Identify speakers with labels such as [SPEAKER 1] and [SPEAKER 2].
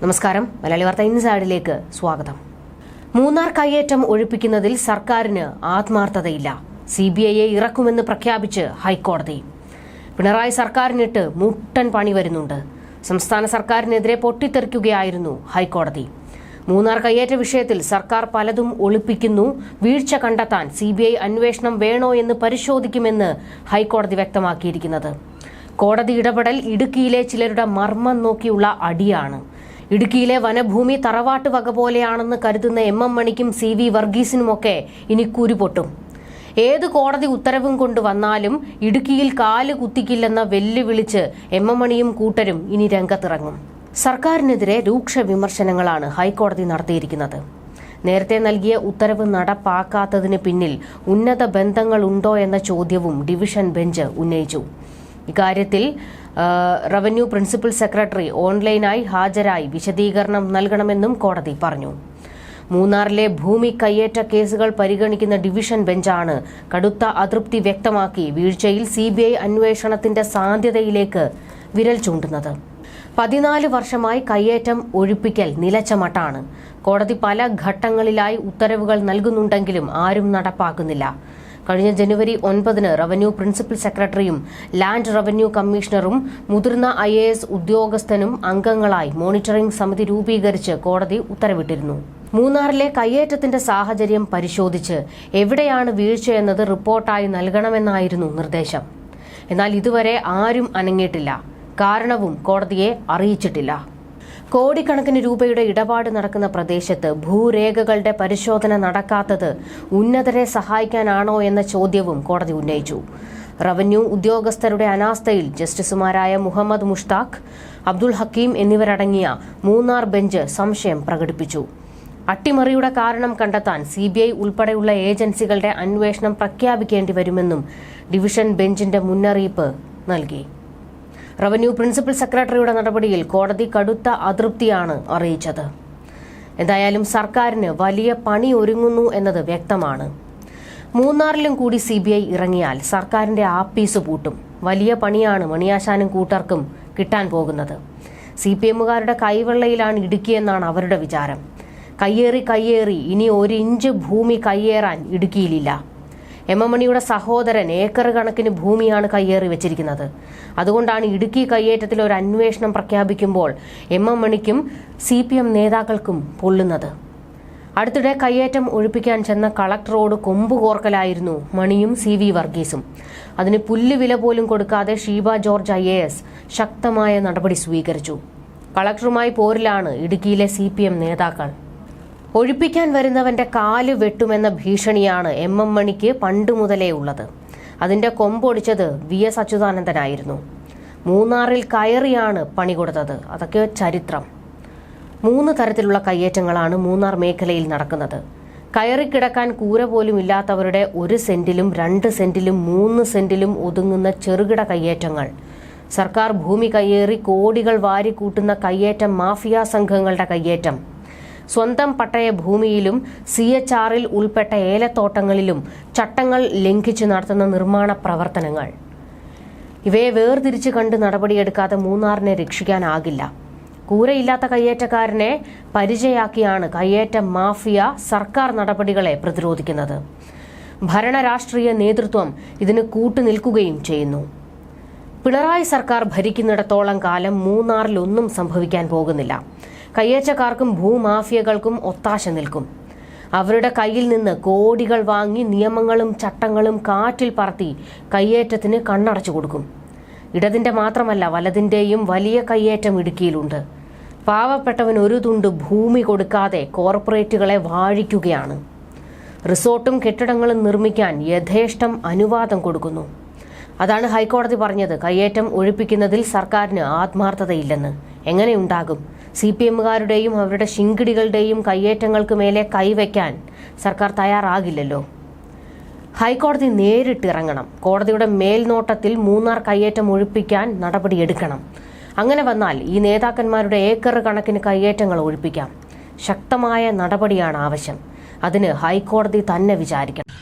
[SPEAKER 1] നമസ്കാരം. മലയാളി വാർത്ത ഇൻസൈഡിലേക്ക് സ്വാഗതം. മൂന്നാർ കയ്യേറ്റം ഒഴിപ്പിക്കുന്നതിൽ സർക്കാരിന് ആത്മാർത്ഥതയില്ല. സി ബി ഐയെ ഇറക്കുമെന്ന് പ്രഖ്യാപിച്ച് ഹൈക്കോടതി. പിണറായി സർക്കാരിനിട്ട് മുട്ടൻ പണി വരുന്നുണ്ട്. സംസ്ഥാന സർക്കാരിനെതിരെ പൊട്ടിത്തെറിക്കുകയായിരുന്നു ഹൈക്കോടതി. മൂന്നാർ കയ്യേറ്റ വിഷയത്തിൽ സർക്കാർ പലതും ഒളിപ്പിക്കുന്നു. വീഴ്ച കണ്ടെത്താൻ സി അന്വേഷണം വേണോ എന്ന് പരിശോധിക്കുമെന്ന് ഹൈക്കോടതി വ്യക്തമാക്കിയിരിക്കുന്നത്. കോടതി ഇടപെടൽ ഇടുക്കിയിലെ ചിലരുടെ മർമ്മം നോക്കിയുള്ള അടിയാണ്. ഇടുക്കിയിലെ വനഭൂമി തറവാട്ട് വക പോലെയാണെന്ന് കരുതുന്ന എം എം മണിക്കും സി വി വർഗീസിനുമൊക്കെ ഇനി കുരുപൊട്ടും. ഏത് കോടതി ഉത്തരവും കൊണ്ട് വന്നാലും ഇടുക്കിയിൽ കാൽ കുത്തിക്കില്ലെന്ന വെല്ലുവിളിച്ച് എം എം മണിയും കൂട്ടരും ഇനി രംഗത്തിറങ്ങും. സർക്കാരിനെതിരെ രൂക്ഷ വിമർശനങ്ങളാണ് ഹൈക്കോടതി നടത്തിയിരിക്കുന്നത്. നേരത്തെ നൽകിയ ഉത്തരവ് നടപ്പാക്കാത്തതിന് പിന്നിൽ ഉന്നത ബന്ധങ്ങളുണ്ടോ എന്ന ചോദ്യവും ഡിവിഷൻ ബെഞ്ച് ഉന്നയിച്ചു. ഇക്കാര്യത്തിൽ റവന്യൂ പ്രിൻസിപ്പൽ സെക്രട്ടറി ഓൺലൈനായി ഹാജരായി വിശദീകരണം നൽകണമെന്നും കോടതി പറഞ്ഞു. മൂന്നാറിലെ ഭൂമി കയ്യേറ്റ കേസുകൾ പരിഗണിക്കുന്ന ഡിവിഷൻ ബെഞ്ചാണ് കടുത്ത അതൃപ്തി വ്യക്തമാക്കി വീഴ്ചയിൽ സി അന്വേഷണത്തിന്റെ സാധ്യതയിലേക്ക് വിരൽ ചൂണ്ടുന്നത്. പതിനാല് വർഷമായി കയ്യേറ്റം ഒഴിപ്പിക്കൽ നിലച്ച മട്ടാണ്. കോടതി പല ഘട്ടങ്ങളിലായി ഉത്തരവുകൾ നൽകുന്നുണ്ടെങ്കിലും ആരും നടപ്പാക്കുന്നില്ല. കഴിഞ്ഞ ജനുവരി ഒൻപതിന് റവന്യൂ പ്രിൻസിപ്പൽ സെക്രട്ടറിയും ലാൻഡ് റവന്യൂ കമ്മീഷണറും മുതിർന്ന ഐ ഉദ്യോഗസ്ഥനും അംഗങ്ങളായി മോണിറ്ററിംഗ് സമിതി രൂപീകരിച്ച് കോടതി ഉത്തരവിട്ടിരുന്നു. മൂന്നാറിലെ കയ്യേറ്റത്തിന്റെ സാഹചര്യം പരിശോധിച്ച് എവിടെയാണ് വീഴ്ചയെന്നത് റിപ്പോർട്ടായി നൽകണമെന്നായിരുന്നു നിർദ്ദേശം. എന്നാൽ ഇതുവരെ ആരും അനങ്ങിയിട്ടില്ല. കാരണവും കോടതിയെ അറിയിച്ചിട്ടില്ല. കോടിക്കണക്കിന് രൂപയുടെ ഇടപാട് നടക്കുന്ന പ്രദേശത്ത് ഭൂരേഖകളുടെ പരിശോധന നടക്കാത്തത് ഉന്നതരെ സഹായിക്കാനാണോ എന്ന ചോദ്യവും കോടതി ഉന്നയിച്ചു. റവന്യൂ ഉദ്യോഗസ്ഥരുടെ അനാസ്ഥയിൽ ജസ്റ്റിസുമാരായ മുഹമ്മദ് മുഷ്താഖ് അബ്ദുൾ ഹക്കീം എന്നിവരടങ്ങിയ മൂന്നാർ ബെഞ്ച് സംശയം പ്രകടിപ്പിച്ചു. അട്ടിമറിയുടെ കാരണം കണ്ടെത്താൻ സി ബി ഐ ഉൾപ്പെടെയുള്ള ഏജൻസികളുടെ അന്വേഷണം പ്രഖ്യാപിക്കേണ്ടി വരുമെന്നും ഡിവിഷൻ ബെഞ്ചിന്റെ മുന്നറിയിപ്പ് നൽകി. റവന്യൂ പ്രിൻസിപ്പൽ സെക്രട്ടറിയുടെ നടപടിയിൽ കോടതി കടുത്ത അതൃപ്തിയാണ് അറിയിച്ചത്. എന്തായാലും സർക്കാരിന് വലിയ പണി ഒരുങ്ങുന്നു എന്നത് വ്യക്തമാണ്. മൂന്നാറിലും കൂടി സി ബി ഐ ഇറങ്ങിയാൽ സർക്കാരിന്റെ ആപ്പീസ് പൂട്ടും. വലിയ പണിയാണ് മണിയാശാനും കൂട്ടർക്കും കിട്ടാൻ പോകുന്നത്. സി പി എമ്മുകാരുടെ കൈവെള്ളയിലാണ് ഇടുക്കിയെന്നാണ് അവരുടെ വിചാരം. കയ്യേറി കയ്യേറി ഇനി ഒരു ഇഞ്ച് ഭൂമി കയ്യേറാൻ ഇടുക്കിയിലില്ല. എം എം മണിയുടെ സഹോദരൻ ഏക്കർ കണക്കിന് ഭൂമിയാണ് കയ്യേറി വെച്ചിരിക്കുന്നത്. അതുകൊണ്ടാണ് ഇടുക്കി കയ്യേറ്റത്തിൽ ഒരു അന്വേഷണം പ്രഖ്യാപിക്കുമ്പോൾ എം എം മണിക്കും സി പി എം നേതാക്കൾക്കും പൊള്ളുന്നത്. അടുത്തിടെ കയ്യേറ്റം ഒഴിപ്പിക്കാൻ ചെന്ന കളക്ടറോട് കൊമ്പ് കോർക്കലായിരുന്നു മണിയും സി വി വർഗീസും. അതിന് പുല്ലുവില പോലും കൊടുക്കാതെ Sheeba George I A S ശക്തമായ നടപടി സ്വീകരിച്ചു. കളക്ടറുമായി പോരിലാണ് ഇടുക്കിയിലെ സി നേതാക്കൾ. ഒഴിപ്പിക്കാൻ വരുന്നവന്റെ കാൽ വെട്ടുമെന്ന ഭീഷണിയാണ് എം എം മണിക്ക് പണ്ട് മുതലേ ഉള്ളത്. അതിന്റെ കൊമ്പൊടിച്ചത് വി എസ് അച്യുതാനന്ദനായിരുന്നു. മൂന്നാറിൽ കയറിയാണ് പണി കൊടുത്തത്. അതൊക്കെ ചരിത്രം. മൂന്ന് തരത്തിലുള്ള കയ്യേറ്റങ്ങളാണ് മൂന്നാർ മേഖലയിൽ നടക്കുന്നത്. കയറിക്കിടക്കാൻ കൂര പോലും ഇല്ലാത്തവരുടെ ഒരു സെന്റിലും രണ്ട് സെന്റിലും മൂന്ന് സെന്റിലും ഒതുങ്ങുന്ന ചെറുകിട കയ്യേറ്റങ്ങൾ. സർക്കാർ ഭൂമി കയ്യേറി കോടികൾ വാരിക്കൂട്ടുന്ന കയ്യേറ്റം മാഫിയ സംഘങ്ങളുടെ കയ്യേറ്റം. സ്വന്തം പട്ടയ ഭൂമിയിലും സി എച്ച് ആറിൽ ഉൾപ്പെട്ട ഏലത്തോട്ടങ്ങളിലും ചട്ടങ്ങൾ ലംഘിച്ച് നടത്തുന്ന നിർമ്മാണ പ്രവർത്തനങ്ങൾ. ഇവയെ വേർതിരിച്ച് കണ്ട് നടപടിയെടുക്കാതെ മൂന്നാറിനെ രക്ഷിക്കാനാകില്ല. കൂരയില്ലാത്ത കയ്യേറ്റക്കാരനെ പരിചയാക്കിയാണ് കയ്യേറ്റ മാഫിയ സർക്കാർ നടപടികളെ പ്രതിരോധിക്കുന്നത്. ഭരണരാഷ്ട്രീയ നേതൃത്വം ഇതിന് കൂട്ടുനിൽക്കുകയും ചെയ്യുന്നു. പിണറായി സർക്കാർ ഭരിക്കുന്നിടത്തോളം കാലം മൂന്നാറിലൊന്നും സംഭവിക്കാൻ പോകുന്നില്ല. കയ്യേറ്റക്കാർക്കും ഭൂമാഫിയകൾക്കും ഒത്താശ നിൽക്കും. അവരുടെ കയ്യിൽ നിന്ന് കോടികൾ വാങ്ങി നിയമങ്ങളും ചട്ടങ്ങളും കാറ്റിൽ പറത്തി കയ്യേറ്റത്തിന് കണ്ണടച്ചു കൊടുക്കും. ഇടതിന്റെ മാത്രമല്ല വലതിന്റെയും വലിയ കയ്യേറ്റം ഇടുക്കിയിലുണ്ട്. പാവപ്പെട്ടവൻ ഒരു തുണ്ട് ഭൂമി കൊടുക്കാതെ കോർപ്പറേറ്റുകളെ വാഴിക്കുകയാണ്. റിസോർട്ടും കെട്ടിടങ്ങളും നിർമ്മിക്കാൻ യഥേഷ്ടം അനുവാദം കൊടുക്കുന്നു. അതാണ് ഹൈക്കോടതി പറഞ്ഞത് കയ്യേറ്റം ഒഴിപ്പിക്കുന്നതിൽ സർക്കാരിന് ആത്മാർത്ഥതയില്ലെന്ന്. എങ്ങനെയുണ്ടാകും സി പി എമ്മുകാരുടെയും അവരുടെ ശിങ്കിടികളുടെയും കയ്യേറ്റങ്ങൾക്ക് മേലെ കൈവയ്ക്കാൻ സർക്കാർ തയ്യാറാകില്ലല്ലോ. ഹൈക്കോടതി നേരിട്ട് ഇറങ്ങണം. കോടതിയുടെ മേൽനോട്ടത്തിൽ മൂന്നാർ കയ്യേറ്റം ഒഴിപ്പിക്കാൻ നടപടിയെടുക്കണം അങ്ങനെ വന്നാൽ ഈ നേതാക്കന്മാരുടെ ഏക്കർ കണക്കിന് കയ്യേറ്റങ്ങൾ ഒഴിപ്പിക്കാം. ശക്തമായ നടപടിയാണ് ആവശ്യം. അതിന് ഹൈക്കോടതി തന്നെ വിചാരിക്കണം.